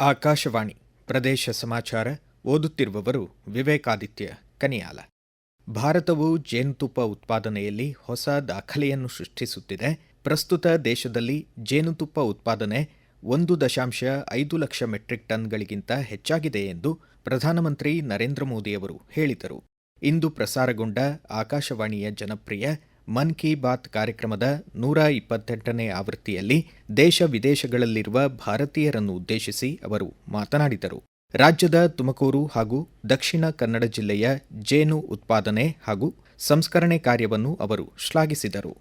ಆಕಾಶವಾಣಿ ಪ್ರದೇಶ ಸಮಾಚಾರ ಓದುತ್ತಿರುವವರು ವಿವೇಕಾದಿತ್ಯ ಕನಿಯಾಲ. ಭಾರತವು ಜೇನುತುಪ್ಪ ಉತ್ಪಾದನೆಯಲ್ಲಿ ಹೊಸ ದಾಖಲೆಯನ್ನು ಸೃಷ್ಟಿಸುತ್ತಿದೆ. ಪ್ರಸ್ತುತ ದೇಶದಲ್ಲಿ ಜೇನುತುಪ್ಪ ಉತ್ಪಾದನೆ ಒಂದು ದಶಾಂಶ ಐದು ಲಕ್ಷ ಮೆಟ್ರಿಕ್ ಟನ್ಗಳಿಗಿಂತ ಹೆಚ್ಚಾಗಿದೆ ಎಂದು ಪ್ರಧಾನಮಂತ್ರಿ ನರೇಂದ್ರ ಮೋದಿಯವರು ಹೇಳಿದರು. ಇಂದು ಪ್ರಸಾರಗೊಂಡ ಆಕಾಶವಾಣಿಯ ಜನಪ್ರಿಯ ಮನ್ ಕಿ ಬಾತ್ ಕಾರ್ಯಕ್ರಮದ ನೂರ ಇಪ್ಪತ್ತೆಂಟನೇ ಆವೃತ್ತಿಯಲ್ಲಿ ದೇಶ ವಿದೇಶಗಳಲ್ಲಿರುವ ಭಾರತೀಯರನ್ನು ಉದ್ದೇಶಿಸಿ ಅವರು ಮಾತನಾಡಿದರು. ರಾಜ್ಯದ ತುಮಕೂರು ಹಾಗೂ ದಕ್ಷಿಣ ಕನ್ನಡ ಜಿಲ್ಲೆಯ ಜೇನು ಉತ್ಪಾದನೆ ಹಾಗೂ ಸಂಸ್ಕರಣೆ ಕಾರ್ಯವನ್ನು ಅವರು ಶ್ಲಾಘಿಸಿದರು.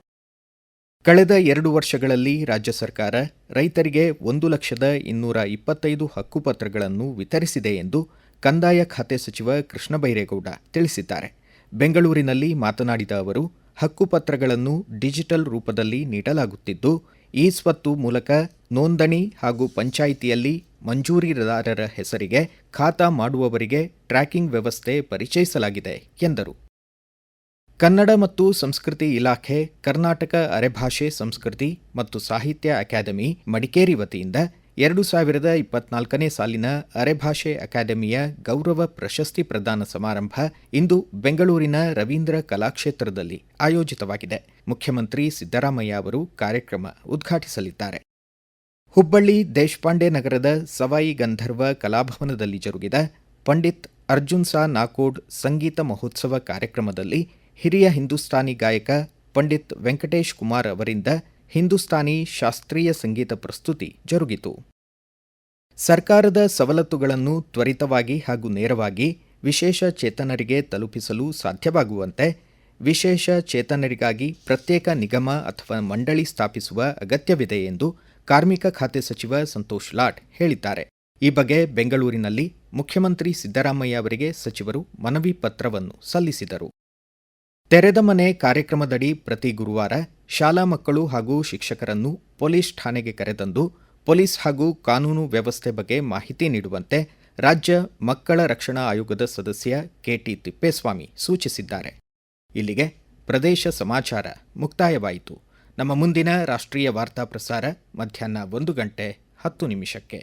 ಕಳೆದ ಎರಡು ವರ್ಷಗಳಲ್ಲಿ ರಾಜ್ಯ ಸರ್ಕಾರ ರೈತರಿಗೆ ಒಂದು ಲಕ್ಷದ ಇನ್ನೂರ ಇಪ್ಪತ್ತೈದು ಹಕ್ಕುಪತ್ರಗಳನ್ನು ವಿತರಿಸಿದೆ ಎಂದು ಕಂದಾಯ ಖಾತೆ ಸಚಿವ ಕೃಷ್ಣ ಬೈರೇಗೌಡ ತಿಳಿಸಿದ್ದಾರೆ. ಬೆಂಗಳೂರಿನಲ್ಲಿ ಮಾತನಾಡಿದ ಅವರು ಹಕ್ಕುಪತ್ರಗಳನ್ನು ಡಿಜಿಟಲ್ ರೂಪದಲ್ಲಿ ನೀಡಲಾಗುತ್ತಿದ್ದು, ಈ ಸ್ವತ್ತು ಮೂಲಕ ನೋಂದಣಿ ಹಾಗೂ ಪಂಚಾಯಿತಿಯಲ್ಲಿ ಮಂಜೂರಿದಾರರ ಹೆಸರಿಗೆ ಖಾತಾ ಮಾಡುವವರಿಗೆ ಟ್ರ್ಯಾಕಿಂಗ್ ವ್ಯವಸ್ಥೆ ಪರಿಚಯಿಸಲಾಗಿದೆ, ಎಂದರು. ಕನ್ನಡ ಮತ್ತು ಸಂಸ್ಕೃತಿ ಇಲಾಖೆ, ಕರ್ನಾಟಕ ಅರೆಭಾಷೆ ಸಂಸ್ಕೃತಿ ಮತ್ತು ಸಾಹಿತ್ಯ ಅಕಾಡೆಮಿ ಮಡಿಕೇರಿ ವತಿಯಿಂದ ಎರಡು ಸಾವಿರದ ಇಪ್ಪತ್ನಾಲ್ಕನೇ ಸಾಲಿನ ಅರೆಭಾಷೆ ಅಕಾಡೆಮಿಯ ಗೌರವ ಪ್ರಶಸ್ತಿ ಪ್ರದಾನ ಸಮಾರಂಭ ಇಂದು ಬೆಂಗಳೂರಿನ ರವೀಂದ್ರ ಕಲಾಕ್ಷೇತ್ರದಲ್ಲಿ ಆಯೋಜಿತವಾಗಿದೆ. ಮುಖ್ಯಮಂತ್ರಿ ಸಿದ್ದರಾಮಯ್ಯ ಅವರು ಕಾರ್ಯಕ್ರಮ ಉದ್ಘಾಟಿಸಲಿದ್ದಾರೆ. ಹುಬ್ಬಳ್ಳಿ ದೇಶಪಾಂಡೆ ನಗರದ ಸವಾಯಿ ಗಂಧರ್ವ ಕಲಾಭವನದಲ್ಲಿ ಜರುಗಿದ ಪಂಡಿತ್ ಅರ್ಜುನ್ ಸಾ ನಾಕೋಡ್ ಸಂಗೀತ ಮಹೋತ್ಸವ ಕಾರ್ಯಕ್ರಮದಲ್ಲಿ ಹಿರಿಯ ಹಿಂದೂಸ್ತಾನಿ ಗಾಯಕ ಪಂಡಿತ್ ವೆಂಕಟೇಶ್ ಕುಮಾರ್ ಅವರಿಂದ ಹಿಂದೂಸ್ತಾನಿ ಶಾಸ್ತ್ರೀಯ ಸಂಗೀತ ಪ್ರಸ್ತುತಿ ಜರುಗಿತು. ಸರ್ಕಾರದ ಸವಲತ್ತುಗಳನ್ನು ತ್ವರಿತವಾಗಿ ಹಾಗೂ ನೇರವಾಗಿ ವಿಶೇಷ ಚೇತನರಿಗೆ ತಲುಪಿಸಲು ಸಾಧ್ಯವಾಗುವಂತೆ ವಿಶೇಷ ಚೇತನರಿಗಾಗಿ ಪ್ರತ್ಯೇಕ ನಿಗಮ ಅಥವಾ ಮಂಡಳಿ ಸ್ಥಾಪಿಸುವ ಅಗತ್ಯವಿದೆ ಎಂದು ಕಾರ್ಮಿಕ ಖಾತೆ ಸಚಿವ ಸಂತೋಷ್ ಲಾಟ್ ಹೇಳಿದ್ದಾರೆ. ಈ ಬಗ್ಗೆ ಬೆಂಗಳೂರಿನಲ್ಲಿ ಮುಖ್ಯಮಂತ್ರಿ ಸಿದ್ದರಾಮಯ್ಯ ಅವರಿಗೆ ಸಚಿವರು ಮನವಿ ಪತ್ರವನ್ನು ಸಲ್ಲಿಸಿದರು. ತೆರೆದ ಮನೆ ಕಾರ್ಯಕ್ರಮದಡಿ ಪ್ರತಿ ಗುರುವಾರ ಶಾಲಾ ಮಕ್ಕಳು ಹಾಗೂ ಶಿಕ್ಷಕರನ್ನು ಪೊಲೀಸ್ ಠಾಣೆಗೆ ಕರೆತಂದು ಪೊಲೀಸ್ ಹಾಗೂ ಕಾನೂನು ವ್ಯವಸ್ಥೆ ಬಗ್ಗೆ ಮಾಹಿತಿ ನೀಡುವಂತೆ ರಾಜ್ಯ ಮಕ್ಕಳ ರಕ್ಷಣಾ ಆಯೋಗದ ಸದಸ್ಯ ಕೆಟಿ ತಿಪ್ಪೇಸ್ವಾಮಿ ಸೂಚಿಸಿದ್ದಾರೆ. ಇಲ್ಲಿಗೆ ಪ್ರದೇಶ ಸಮಾಚಾರ ಮುಕ್ತಾಯವಾಯಿತು. ನಮ್ಮ ಮುಂದಿನ ರಾಷ್ಟ್ರೀಯ ವಾರ್ತಾ ಪ್ರಸಾರ ಮಧ್ಯಾಹ್ನ ಒಂದು ಗಂಟೆ ಹತ್ತು ನಿಮಿಷಕ್ಕೆ.